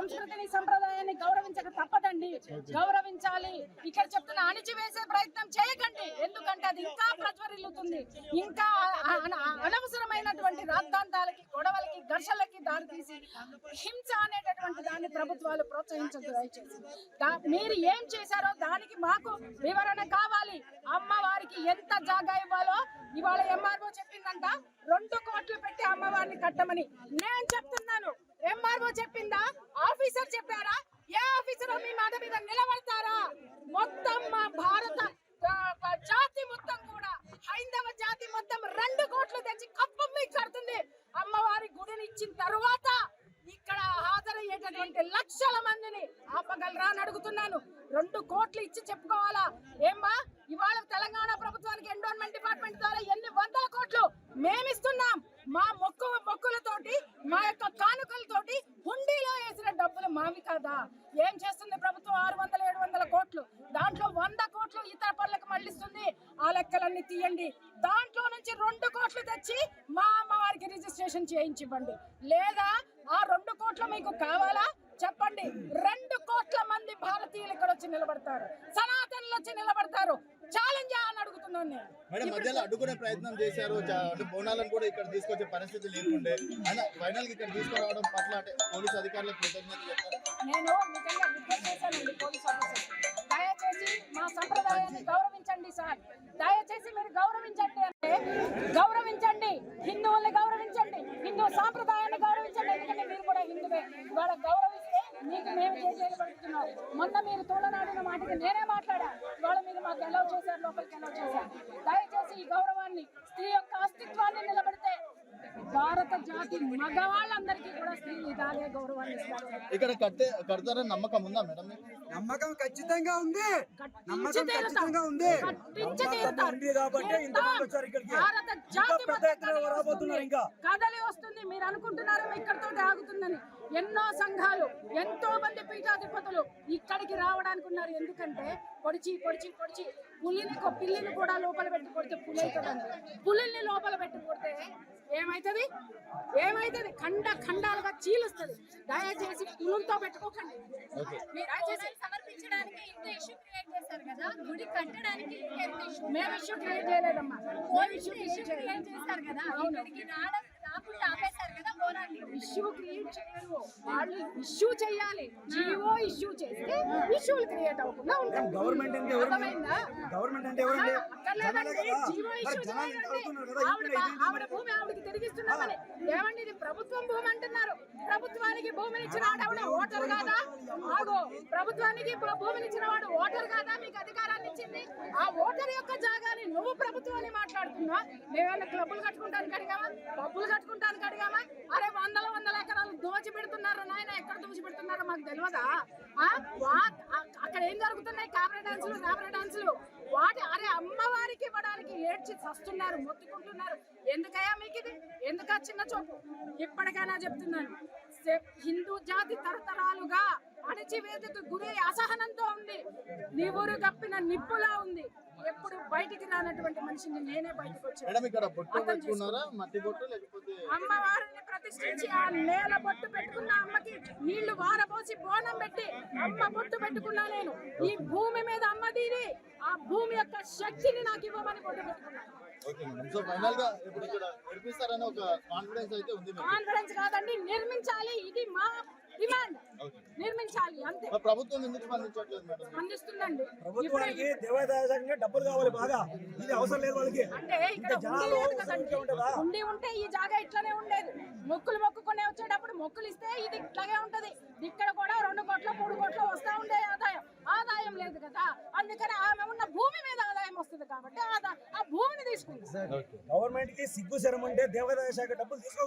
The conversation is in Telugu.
సంస్కృతిని సంప్రదాయాన్ని గౌరవించక తప్పదండి. గౌరవించాలి. ఇక్కడ చెప్తున్న అణిచివేసే ప్రయత్నం చేయకండి. ఎందుకంటే అది ఇంకా ప్రజ్వరిల్లుతుంది. ఇంకా అనవసరమైనటువంటి రాద్ధాంతాలకి గొడవలకి ఘర్షణలకి దారితీసి హింస అనేటటువంటి దాన్ని ప్రభుత్వాలు ప్రోత్సహించదు దయచేసి. మీరు ఏం చేశారో దానికి మాకు వివరణ కావాలి. అమ్మవారికి ఎంత జాగా ఇవ్వాలో ఇవాళ ఎంఆర్ఓ చెప్పిందంట. రెండు కోట్లు పెట్టి అమ్మవారిని కట్టమని. నేను చెప్తున్నాను ఎంఆర్ఓ చెప్పిందా ఆఫీసర్ చెప్పారా ఏ ఆఫీసర్ మీ మాట మీద నిలబడతారా మొత్తం మా భారత ఆ, ఆ, జాతి మొత్తం కూడా హైందవ జాతి మొత్తం రెండు కోట్లు తెచ్చి కప్పం మీకు కడుతుంది అమ్మవారి గుడిని ఇచ్చిన తరువాత ఇక్కడ హాజరయ్యేటటువంటి లక్షల మందిని ఆపగలరా అని అడుగుతున్నాను. రెండు కోట్లు ఇచ్చి చెప్పుకోవాలా? ఏమ్మా ఇవాళ తెలంగాణ ప్రభుత్వానికి ఎండోన్మెంట్ డిపార్ట్మెంట్ ద్వారా ఎన్ని వందల కోట్లు మేమిస్తున్నాం? మా మొక్కు మొక్కులతోటి మా యొక్క కానుకలతోటి హుండీలో వేసిన డబ్బులు మావి కాదా? ఏం చేస్తుంది ప్రభుత్వం? ఆరు వందల ఏడు వందల కోట్లు. దాంట్లో వంద కోట్లు ఇతర పనులకు మళ్ళిస్తుంది. ఆ లెక్కలన్నీ తీయండి. దాంట్లో నుంచి రెండు కోట్లు తెచ్చి మా అమ్మవారికి రిజిస్ట్రేషన్ చేయించివ్వండి. లేదా ఆ రెండు కోట్లు మీకు కావాలా? చెప్పండి. రెండు కోట్ల మంది భారతీయులు ఇక్కడ వచ్చి నిలబడతారు. సనాతనులు వచ్చి నిలబడతారు. ఛాలెంజ్ అని అడుగుతున్నాను నేను. మధ్యలో అడ్డుకునే ప్రయత్నం చేశారు. అంటే బోనాలను కూడా ఇక్కడ తీసుకొచ్చే పరిస్థితి లేకుండే. ఫైనల్ ఇక్కడ తీసుకురావడం పట్ల పోలీసు అధికారులకు కృతజ్ఞత నేను నిజంగా రిక్వెస్ట్ చేశానండి పోలీస్ ఆఫీసర్ దయచేసి మా సంప్రదాయాన్ని గౌరవించండి సార్ దయచేసి మీరు గౌరవించండి అంటే గౌరవించండి హిందువుల్ని గౌరవించండి హిందూ సాంప్రదాయాన్ని గౌరవించండి ఎందుకంటే మీరు కూడా హిందువే ఇవాళ గౌరవిస్తే మొన్న మీరు తోలనాడిన మాటకి నేనే మాట్లాడా? ఇవాళ మీరు మాకు ఎలా చేశారు లోపలికి ఎలా చేశారు. దయచేసి ఈ గౌరవాన్ని స్త్రీ యొక్క అస్తిత్వాన్ని నిలబడితే భారత జాతి మగవాళ్ళందరికీ కూడా స్త్రీలు ఇలాగే గౌరవాన్ని ఇస్తారు ఇక్కడ కడితే కడతారని నమ్మకం ఉందా మేడం నమ్మకం ఖచ్చితంగా ఉంది. నమ్మకం. ఖచ్చితంగా ఉంది. కాబట్టి ఇంతమంది వచ్చారు ఇక్కడికి. ఇంకా పెద్ద ఎత్తున రాబోతున్నారు. ఇంకా. కదలి వస్తుంది. మీరు అనుకుంటున్నారు ఇక్కడతో ఆగుతుందని. ఎన్నో సంఘాలు ఎంతో మంది పీఠాధిపతులు ఇక్కడికి రావడానికి ఉన్నారు. ఎందుకంటే పొడిచి పొడిచి పొడిచి పులిని పిల్లిని కూడా లోపల పెట్టి కొడితే పులి అవుతుందండి. పులిని లోపల పెట్టి కొడితే ఏమైతుంది? ఏమైతుంది? ఖండ ఖండాలుగా చీలుస్తుంది. దయచేసి పులులతో పెట్టుకోకండి. సమర్పించడానికి ఇంత ఇష్యూ క్రియేట్ చేశారు కదా గుడి కట్టడానికి మేము ఇష్యూ క్రియేట్ చేయలేదమ్మా. మేము ఇష్యూ క్రియేట్ చేశారు కదా ఇక్కడికి రావడం ఇష్యూ క్రియేట్ చేయరు. వాళ్ళు ఇష్యూ చేయాలి. జియో ఇష్యూ చేస్తే ఇష్యూలు క్రియేట్ అవ్వకుండా ఉంటాయి గవర్నమెంట్ అంటే? గవర్నమెంట్ అంటే జీవో ఇష్యూ ఆవిడ? భూమి ఆవిడకి తిరిగిస్తున్నామని. ఏమండి ఇది ప్రభుత్వం భూమి అంటున్నారు? ప్రభుత్వానికి భూమిని ఇచ్చిన వాడు ఆవిడ ఓటర్ కాదా? ఆగో ప్రభుత్వానికి భూమిని ఇచ్చిన వాడు ఓటర్ కాదా? మీకు అధికారాన్ని ఇచ్చింది. ఆ ఓటర్ యొక్క జాగాని నువ్వు ప్రభుత్వం అని మాట్లాడుతున్నా మేమేమైనా క్లబ్బులు కట్టుకుంటానికి అడిగామా పబ్బులు కట్టుకుంటానికి అడిగామా అరే వందల వందల ఎకరాలు దోచి పెడుతున్నారు నాయన ఎక్కడ దోచి మాకు తెలియదా అక్కడ ఏం జరుగుతున్నాయి? కాబరే డాన్సులు రాబరే డాన్సులు? వాటి? అరే అమ్మవారికి ఇవ్వడానికి ఏడ్చి చస్తున్నారు మొత్తుకుంటున్నారు. ఎందుకయ్యా మీకు ఇది ఎందుకా చిన్న చూపు? ఇప్పటికైనా చెప్తున్నాను. హిందూ జాతి తరతరాలుగా అణచివేతకు గురై అసహనంతో ఉంది. నివురు గప్పిన నిప్పులా ఉంది. బయటికి రానటువంటి మనిషిని నేనే బయటకు వచ్చాను. అమ్మవారిని ప్రతిష్ఠించి ఆ నేల బొట్టు పెట్టుకున్న అమ్మకి నీళ్ళు బోనం పెట్టి అమ్మ బొట్టు పెట్టుకున్నా నేను. ఈ భూమి మీద అమ్మది ఆ భూమి యొక్క శక్తిని నాకు ఇవ్వమని బొట్టు పెట్టుకున్నాను సో ఫైనల్గా ఇప్పుడు ఇక్కడ నడిపిస్తారని ఒక కాన్ఫిడెన్స్ అయితే ఉంది మీకు. కాన్ఫిడెన్స్ కాదండి నిర్మించాలి ఇది మా డిమాండ్. నిర్మించాలి అంతే. ప్రభుత్వం ఎందుకు స్పందించట్లేదు మేడం? స్పందిస్తుందండి. ప్రభుత్వానికి దేవాదాయ శాఖకి డబ్బులు కావాలి బాగా. ఇది అవసరం లేదు వాళ్ళకి. అంటే ఇక్కడ? ఉండి ఉంటే ఈ జాగా ఇట్లానే ఉండేది. మొక్కులు మొక్కుకునే వచ్చేటప్పుడు మొక్కులు ఇస్తే ఇది ఇట్లాగే ఉంటది. ఇక్కడ కూడా రెండు కోట్ల మూడు కోట్ల వస్తా ఉండే ఆదాయం. ఆదాయం లేదు కదా. అందుకని ఆమె ఉన్న భూమి మీద ఆదాయం వస్తుంది కాబట్టి ఆదా- ఆ భూమిని తీసుకుంది. ఓకే గవర్నమెంట్కి సిగ్గు శరం ఉంటే దేవాదాయ శాఖ డబ్బులు తీసుకో